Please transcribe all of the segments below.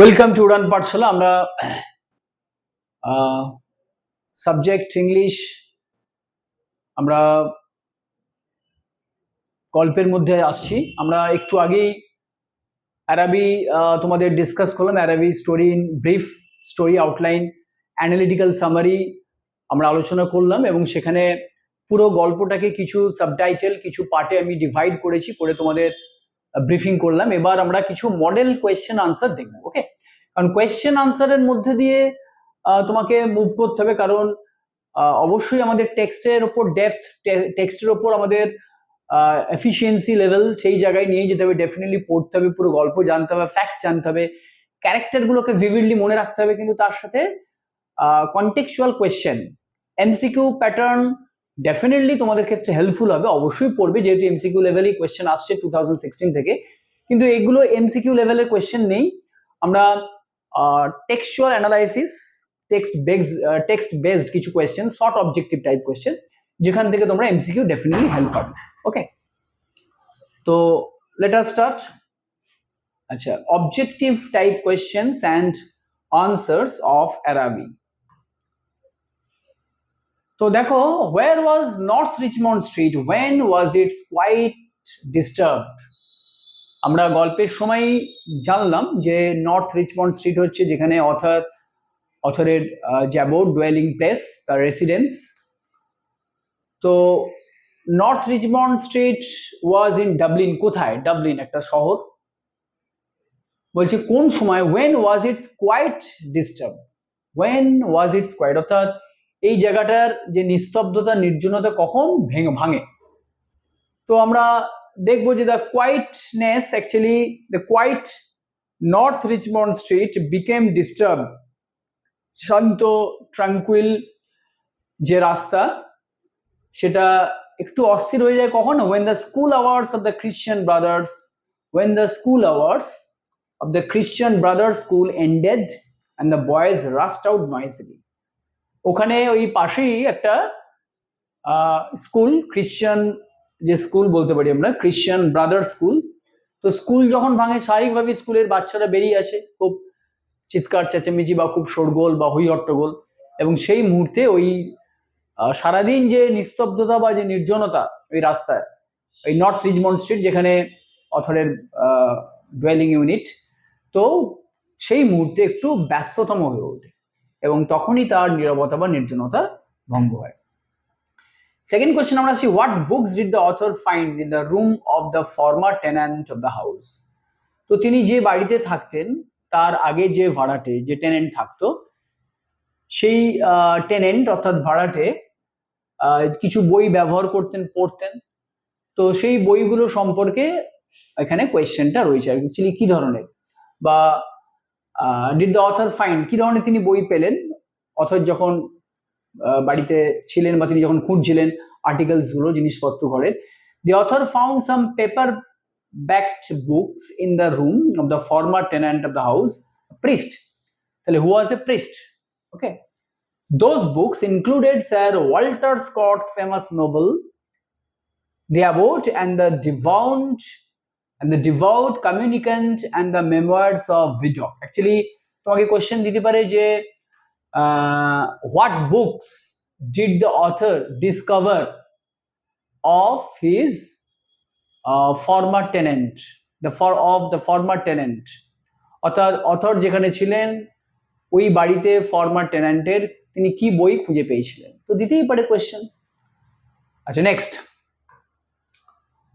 Welcome to উড়ান পাঠশালা আমরা subject English আমরা গল্পের মধ্যে আসছি। আমরা একটু আগেই অ্যারাবি তোমাদের ডিসকাস করলাম। Araby story in brief story outline analytical summary আমরা আলোচনা করলাম এবং সেখানে পুরো গল্পটাকে কিছু সাবটাইটেল কিছু পার্টে আমি ডিভাইড করেছি, করে তোমাদের ব্রিফিং করলাম। এবার আমরা কিছু মডেল কোয়েশ্চেন আনসার দেখব ওকে কারণ কোয়েশ্চেন আনসারের মধ্যে দিয়ে তোমাকে মুভ করতে হবে। কারণ অবশ্যই আমাদের টেক্সটের ওপর ডেপথ টেক্সটের ওপর আমাদের এফিসিয়েন্সি লেভেল সেই জায়গায় নিয়ে যেতে হবে। ডেফিনেটলি পড়তে হবে, পুরো গল্প জানতে হবে ফ্যাক্ট জানতে হবে। ক্যারেক্টারগুলোকে ভিভিডলি মনে রাখতে হবে কিন্তু তার সাথে contextual question MCQ pattern definitely তোমাদের ক্ষেত্রে হেল্পফুল হবে। অবশ্যই পড়বে, যেহেতু এমসিকিউ লেভেলই কোয়েশ্চেন আসছে টু থাউজেন্ড সিক্সটিন থেকে। কিন্তু এগুলো এমসিকিউ লেভেলের কোয়েশ্চেন নেই। আমরা textual analysis text based text based কিছু question short objective type question যেখান থেকে তোমরা এমসিকিউ ডেফিনেটলি হেল্প পাবে ওকে তো লেট আস স্টার্ট আচ্ছা objective type questions and answers of Araby তো দেখো where was North Richmond Street when was its quiet disturb আমরা গল্পের সময় জানলাম যে নর্থ রিচমন্ড স্ট্রিট হচ্ছে যেখানে অথার অথরের যে ডোয়েলিং প্লেস তার রেসিডেন্স তো North Richmond Street was in Dublin কোথায়? ডাবলিন একটা শহর। বলছে, কোন সময়? When was its quiet disturb when was its quiet অর্থাৎ এই জায়গাটার যে নিস্তব্ধতা, নির্জনতা কখন ভেঙে, ভাঙে? তো আমরা দেখবো যে the quietness actually the quiet North Richmond Street became disturb Shanto tranquil যে রাস্তা সেটা একটু অস্থির হয়ে যায় কখন when the school hours of the Christian Brothers when the school hours of the Christian Brothers school ended and the boys rushed out noisily ওখানে ওই পাশেই একটা স্কুল খ্রিশ্চান যে স্কুল বলতে পারি আমরা খ্রিশ্চান ব্রাদার স্কুল তো স্কুল যখন ভাঙে স্বাভাবিকভাবে স্কুলের বাচ্চারা বেরিয়ে আসে। খুব চিৎকার, চেঁচামেচি বা খুব শোরগোল বা হই হট্টগোল এবং সেই মুহূর্তে ওই সারাদিন যে নিস্তব্ধতা বা যে নির্জনতা ওই রাস্তায়, ওই নর্থ রিজমন্ড স্ট্রিট যেখানে অথরের ডুয়েলিং ইউনিট তো সেই মুহূর্তে একটু ব্যস্ততম হয়ে ওঠে। এবং তখনই তার নিরবতা বা নির্জনতা ভঙ্গ হয়। সেকেন্ড কোয়েশ্চেন আমরা আসি what books did the author find in the room of the former tenant of the house তো তিনি যে বাড়িতে থাকতেন, তার আগে যে ভাড়াটে, যে টেনেন্ট থাকতো, সেই টেনেন্ট অর্থাৎ ভাড়াটে কিছু বই ব্যবহার করতেন, পড়তেন। তো সেই বইগুলো সম্পর্কে এখানে কোয়েশ্চেনটা রয়েছে অ্যাকচুয়ালি কি। ধরনের? বা ডিড দ্য অথর ফাইন্ড কি ধরনের তিনি বই পেলেন? অথর যখন বাড়িতে ছিলেন বা তিনি যখন খুঁজছিলেন আর্টিকেলস গুলো জিনিসপত্র ঘরের the author found some paper backed books in the room of the former tenant of the house priest তাহলে who was a priest okay Those books included Sir Walter Scott's famous novel, The Abbot and the Devout and the Devout Communicant and the Memoirs of Vidocq. Actually, তোমাকে question দিতে পারে যে what books did the author discover of his former tenant the for of the former tenant অর্থাৎ author যেখানে ছিলেন, ওই বাড়িতে former টেন্যান্টের তিনি কি বই খুঁজে পেয়েছিলেন? তো দিতেই পারে কোয়েশ্চেন আচ্ছা next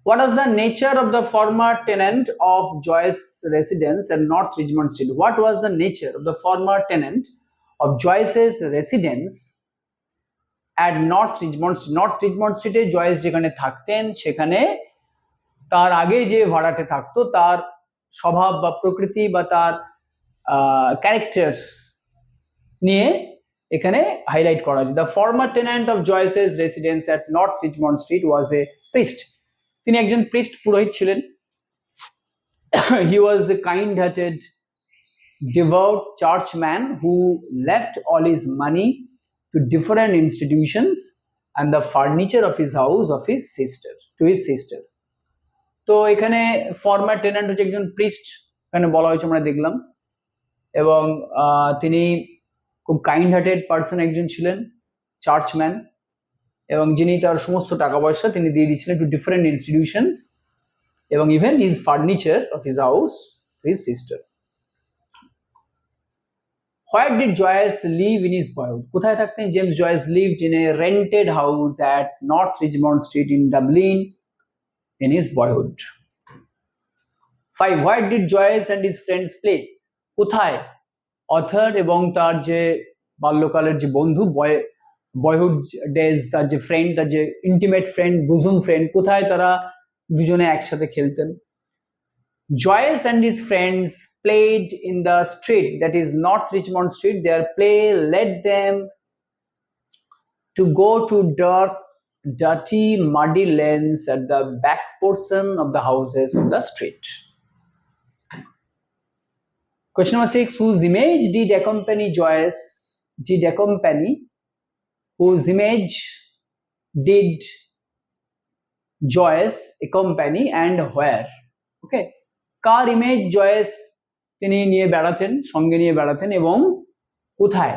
What was the nature of the former tenant of Joyce residence at North Richmond Street? What was the nature of the former tenant of Joyce's residence at North Richmond? North Richmond এ Joyce যেখানে থাকতেন, সেখানে তার আগে যে ভাড়াটে থাকতো, তার স্বভাব বা প্রকৃতি বা তার ক্যারেক্টার নিয়ে এখানে হাইলাইট করা হয়েছে the former tenant of Joyce's residence at North Richmond Street was a priest তিনি একজন প্রিস্ট পুরোহিত ছিলেন he was a kind hearted devout churchman who left all his money to different institutions and the furniture of his house of his sister, to his sister. তো এখানে former tenant হচ্ছে একজন priest এখানে বলা হয়েছে আমরা দেখলাম। এবং তিনি খুব কাইন্ড হার্টেড পার্সন একজন ছিলেন চার্চম্যান এবং যিনি তার সমস্ত টাকা পয়সা তিনি দিয়ে দিয়েছিলেন টু ডিফারেন্ট ইনস্টিটিউশনস এবং even his furniture of his house his sister where did Joyce live in his boyhood কোথায় থাকতেন James Joyce lived in a rented house at North Richmond Street in Dublin in his boyhood five where did Joyce and his friends play কোথায়? Author এবং তার যে বাল্যকালের যে বন্ধু, বয় boyhood days তার যে ফ্রেন্ড তার যে ইন্টিমেট ফ্রেন্ড বুজুম ফ্রেন্ড কোথায় তারা দুজনে একসাথে খেলতেন? Joyce and his friends played in the street that is north richmond street their play led them to go to dirt dirty muddy lanes at the back portion of the houses on the street. Question number six whose image did accompany joyce did accompany whose image did joyce accompany and where? Okay. Car image joyce তিনি নিয়ে বেড়াতেন সঙ্গে নিয়ে বেড়াতেন এবং কোথায়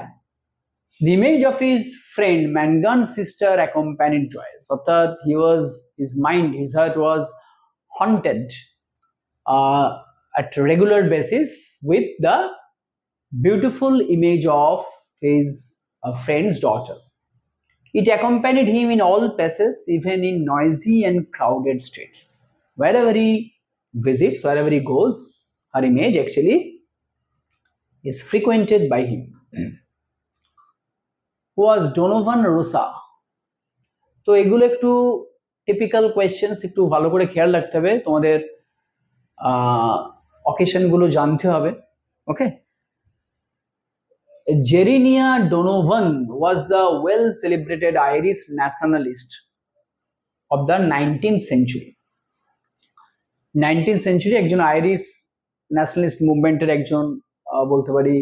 The image of his friend Mangan's sister accompanied Joyce. অর্থাৎ he was his mind, his heart was haunted uh, at regular basis with the beautiful image of his uh, friend's daughter. It accompanied him in all places, even in noisy and crowded streets. Wherever he visits, wherever he goes, her image actually is frequented by him. Who was Donovan Rosa? তো এগুলো একটু typical questions একটু ভালো করে খেয়াল রাখতে হবে তোমাদের অকেশনগুলো জানতে হবে okay Jerinia Donovan was the well celebrated Irish nationalist of the 19th century. 19th century একজন আইরিশ ন্যাশনালিস্ট মুভমেন্টের একজন বলতে পারি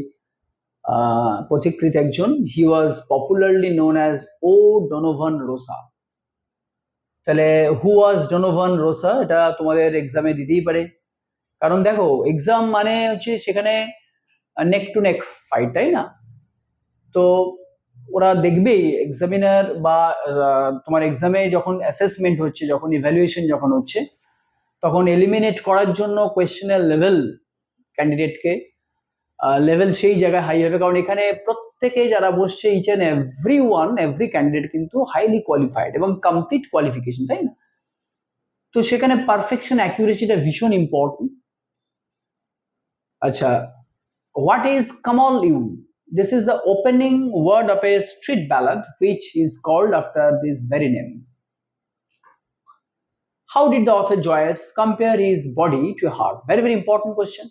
পথিকৃত একজন। He was popularly known as O Donovan Rossa তাহলে হু ওয়াজ ডোনোভান রোসা এটা তোমাদের এক্সামে দিতেই পারে। কারণ দেখো এক্সাম মানে হচ্ছে সেখানে নেক টু নেক ফাইট তাই না? তো ওরা দেখবেই এক্সামিনার বা তোমার এক্সামে যখন অ্যাসেসমেন্ট হচ্ছে, যখন ইভ্যালুয়েশন যখন হচ্ছে তখন এলিমিনেট করার জন্য কোয়েশ্চেনের লেভেল ক্যান্ডিডেটকে লেভেল সেই জায়গায় হাই হবে। কারণ এখানে প্রত্যেকে যারা বসছে each and every one every candidate কিন্তু হাইলি কোয়ালিফাইড এবং কমপ্লিট কোয়ালিফিকেশন তাই না? তো সেখানে পারফেকশন অ্যাকিউরেসিটা ভীষণ ইম্পর্টেন্ট আচ্ছা what is Kamal you This is the opening word of a street ballad, which is called after this very name. How did the author Joyce compare his body to a harp? Very, very important question.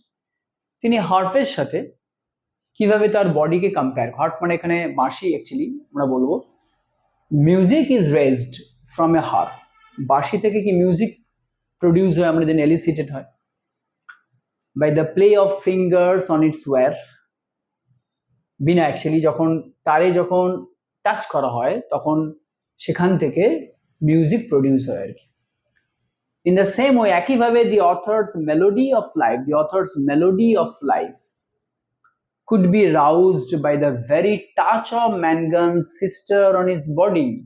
তিনি হার্ফের সাথে কীভাবে তার বডিকে compare harp মানে এখানে বাঁশি actually আমরা বলব। Music is raised from a harp বাঁশি থেকে কি মিউজিক প্রডিউস হয়? আমরা যেন এলিসিটেড হয়। By the play of fingers on its wire veena actually যখন তারে যখন টাচ করা হয় তখন সেখান থেকে মিউজিক প্রডিউস হয় আর কি। ইন দ্য সেম ওয়ে একইভাবে the author's melody of life the author's melody of life could be roused by the very touch of Mangan's sister on his body.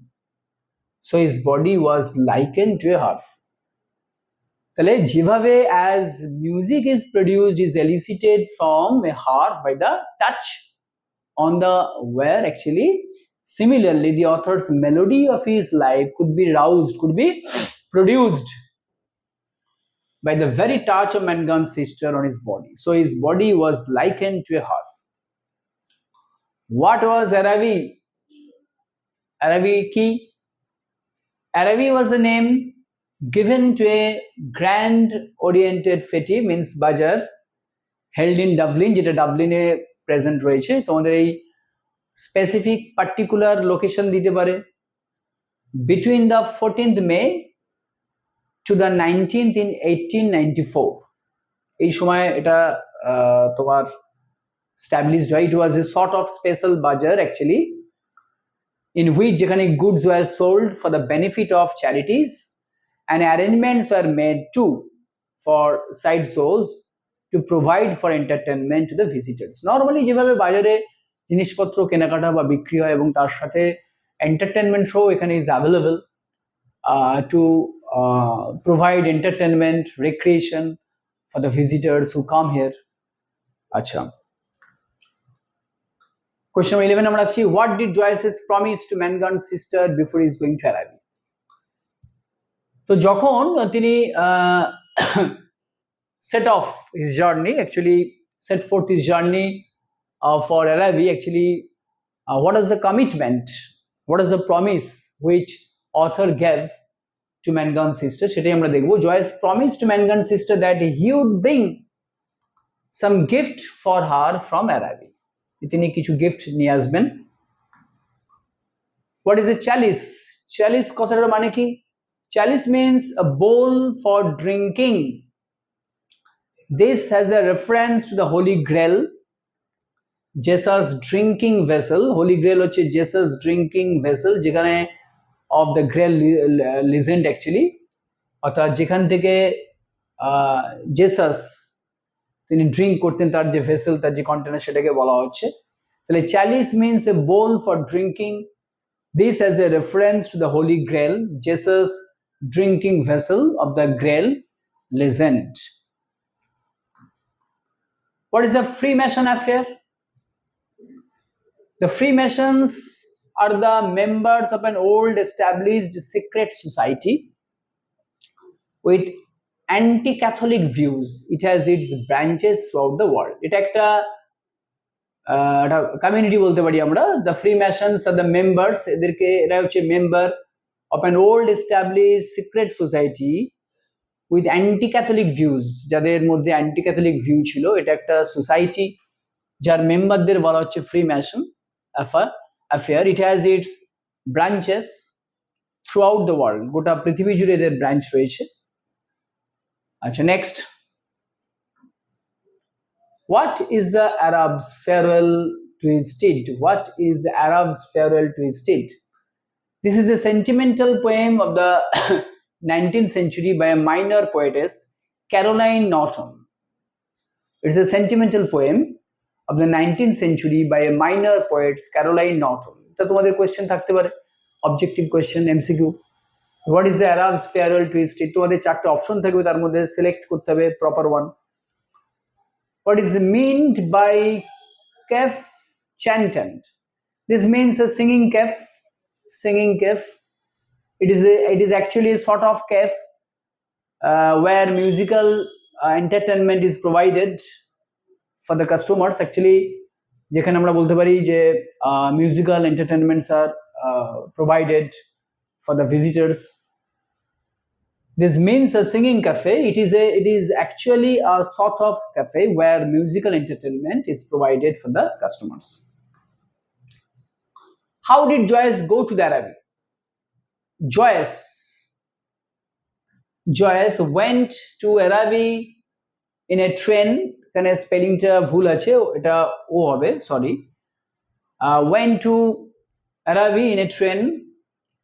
So his body was likened to a harp. তাহলে যেভাবে as music is produced is elicited from a harp by the touch on the wire actually similarly the author's melody of his life could be roused could be produced by the very touch of Mangan's sister on his body. So his body was likened to a harp. What was Aravi? Aravi ki? Aravi was the name given to a grand oriented fete means bajar held in Dublin যেটা ডাবলিনে present রয়েছে তোমাদের এই specific particular location দিতে পারে between the fourteenth May to the nineteenth in eighteen ninety four এই সময় এটা আহ, তোমার স্ট্যাবলিশড হয় it was a sort of special bazaar actually in which যেখানে goods were sold for the benefit of charities and arrangements were made to for side shows to provide for entertainment to the visitors normally যেভাবে বাজারে জিনিসপত্র কেনাকাটা বা বিক্রি হয় এবং তার সাথে এন্টারটেনমেন্ট শো এখানে is available two provide entertainment recreation for the visitors who come here আচ্ছা কোয়েশ্চন নাম্বার ইলেভেন আমরা আসছি what did Joyce's promise to Mangan sister before is going to arrive তো যখন তিনি set off his journey, actually set forth his journey uh, for Arabi, actually, uh, what is the commitment, what is the promise which author gave to Mangan sister? সেটাই আমরা দেখবো Joyce promised to Mangan sister that he would bring some gift for her from Arabi. তিনি কিছু gift নিয়ে আসবেন what is a চ্যালিস চ্যালিস কথাটার মানে কি chalice means a bowl for drinking This has a reference to the Holy Grail, Jesus drinking vessel. Holy Grail হচ্ছে Jesus drinking vessel যেখানে of the Grail legend actually. অর্থাৎ যেখান থেকে জেসাস তিনি drink করতেন তার যে ভেসেল তার যে কন্টেনার সেটাকে বলা হচ্ছে। তাহলে chalice means a bowl for drinking this has a reference to the holy grail Jesus drinking vessel of the grail legend What is a Freemason affair? The Freemasons are the members of an old established secret society with anti-Catholic views. It has its branches throughout the world. এটা একটা community বলতে পারি আমরা the free ম্যাশনস are the members এদেরকে এরা হচ্ছে member of an old establish secret society with anti Catholic views যাদের মধ্যে অ্যান্টি ক্যাথলিক ভিউ ছিল এটা একটা সোসাইটি যার মেম্বারদের বলা হচ্ছে free mason Affair it has its branches throughout the world গোটা পৃথিবী জুড়ে এদের ব্রাঞ্চ রয়েছে আচ্ছা next what is the Arab's farewell to his state what is the Arab's farewell to his state this is a sentimental poem of the 19th century by a minor poetess, Caroline Norton. It's a sentimental poem of the 19th century by a minor poet, Caroline Norton. তা তোমাদের question থাকতে পারে objective question MCQ what is the Arab's farewell to state তোমাদের চারটে option থাকবে তার মধ্যে select করতে হবে proper one what is meant by cafe chantant this means a singing caf singing caf it is a, it is actually a sort of cafe uh, where musical uh, entertainment is provided for the customers actually যেখানে আমরা বলতে পারি যে musical entertainments are provided for the visitors this means a singing cafe it is a it is actually a sort of cafe where musical entertainment is provided for the customers how did joyce go to the arabic Joyce. Joyce went to Arabi in a train এখানে স্পেলিংটা ভুল আছে এটা ও হবে sorry went to Arabi in a train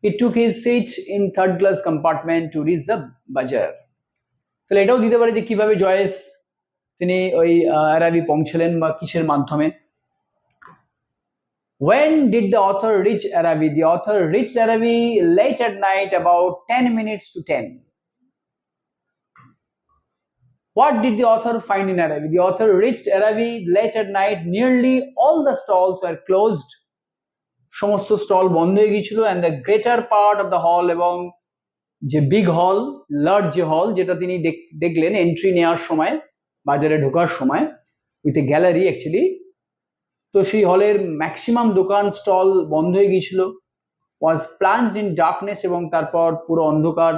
he took his seat in third class compartment to reach the বাজার তাহলে এটাও দিতে পারে যে কীভাবে জয়েস তিনি ওই আরাবি পৌঁছলেন বা কিসের মাধ্যমে When did the author reach Arabi? The author reached Arabi late at night, about 10 minutes to 10. What did the author find in Arabi? The author reached Arabi late at night. Nearly all the stalls were closed. সমস্ত stall বন্ধ হয়ে গিয়েছিল and the greater part of the hall এবং যে big হল large যে হল যেটা তিনি দেখলেন এন্ট্রি নেওয়ার সময়, বাজারে ঢোকার সময় উইথ এ গ্যালারি অ্যাকচুয়ালি তো সেই হলের ম্যাক্সিমাম দোকান স্টল বন্ধ হয়ে গিয়েছিল ওয়াজ প্লান্সড ইন ডার্কনেস এবং তারপর পুরো অন্ধকার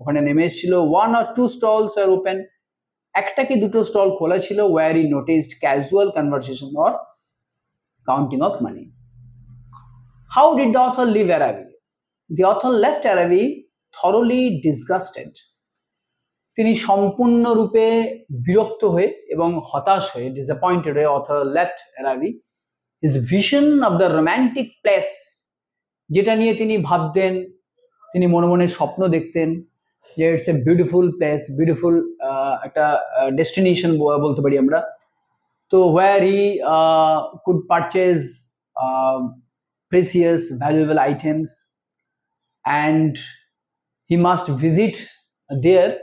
ওখানে নেমে এসেছিল one or two stalls are open একটা কি দুটো স্টল খোলা ছিল where he noticed casual conversation or counting of money how did the author leave Araby the author left Araby thoroughly disgusted তিনি সম্পূর্ণরূপে বিরক্ত হয়ে এবং হতাশ হয়ে ডিসঅ্যাপয়েন্টেড হয়ে author left Araby his vision of the romantic place যেটা নিয়ে তিনি ভাবতেন, তিনি মনে মনে স্বপ্ন দেখতেন যে it's a beautiful place beautiful একটা ডেস্টিনেশন বলতে পারি আমরা তো where he could purchase precious valuable items and he must visit there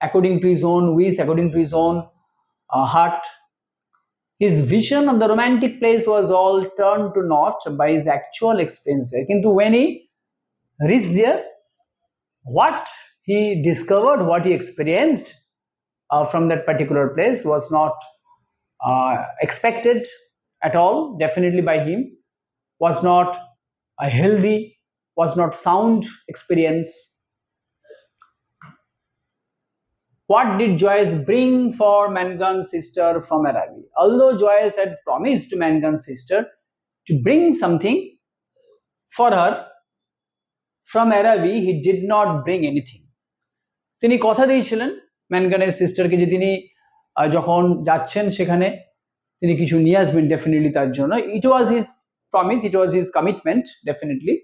according to his own wish, according to his own uh, heart. His vision of the romantic place was all turned to naught by his actual experience. কিন্তু when he reached there, what he discovered, what he experienced uh, from that particular place was not uh, expected at all, definitely by him, was not a healthy, was not sound experience. What did Joyce bring for Mangan's sister from Arabi? Although Joyce had promised to Mangan's sister to bring something for her from Arabi, he did not bring anything. তিনি কথা দিয়েছিলেন ম্যানগানের সিস্টারকে যে তিনি আহ, যখন যাচ্ছেন সেখানে তিনি কিছু নিয়ে আসবেন ডেফিনেটলি তার জন্য it was his promise it was his commitment definitely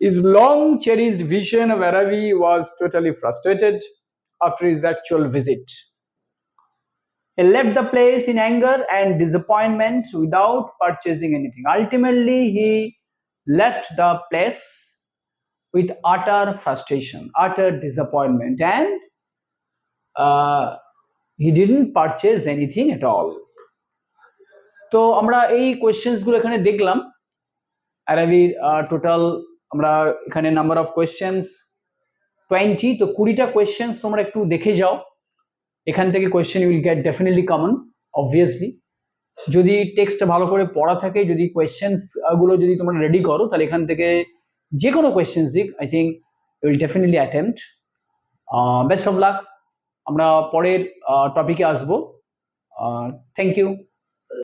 His long cherished vision of Arabi was totally frustrated after his actual visit. He left the place in anger and disappointment without purchasing anything. Ultimately, he left the place with utter frustration, utter disappointment, and uh, he didn't purchase anything at all. তো আমরা এই কোয়েশ্চেন্সগুলো এখানে দেখলাম। অ্যারাবির total আমরা এখানে number of questions twenty তো কুড়িটা questions তোমরা একটু দেখে যাও। এখান থেকে question will get definitely common obviously যদি টেক্সটটা ভালো করে পড়া থাকে যদি কোয়েশ্চেন্সগুলো যদি তোমরা রেডি করো তাহলে এখান থেকে যে কোনো কোয়েশ্চেন্স দিক I think will definitely attempt best of luck আমরা পরের টপিকে আসবো থ্যাংক ইউ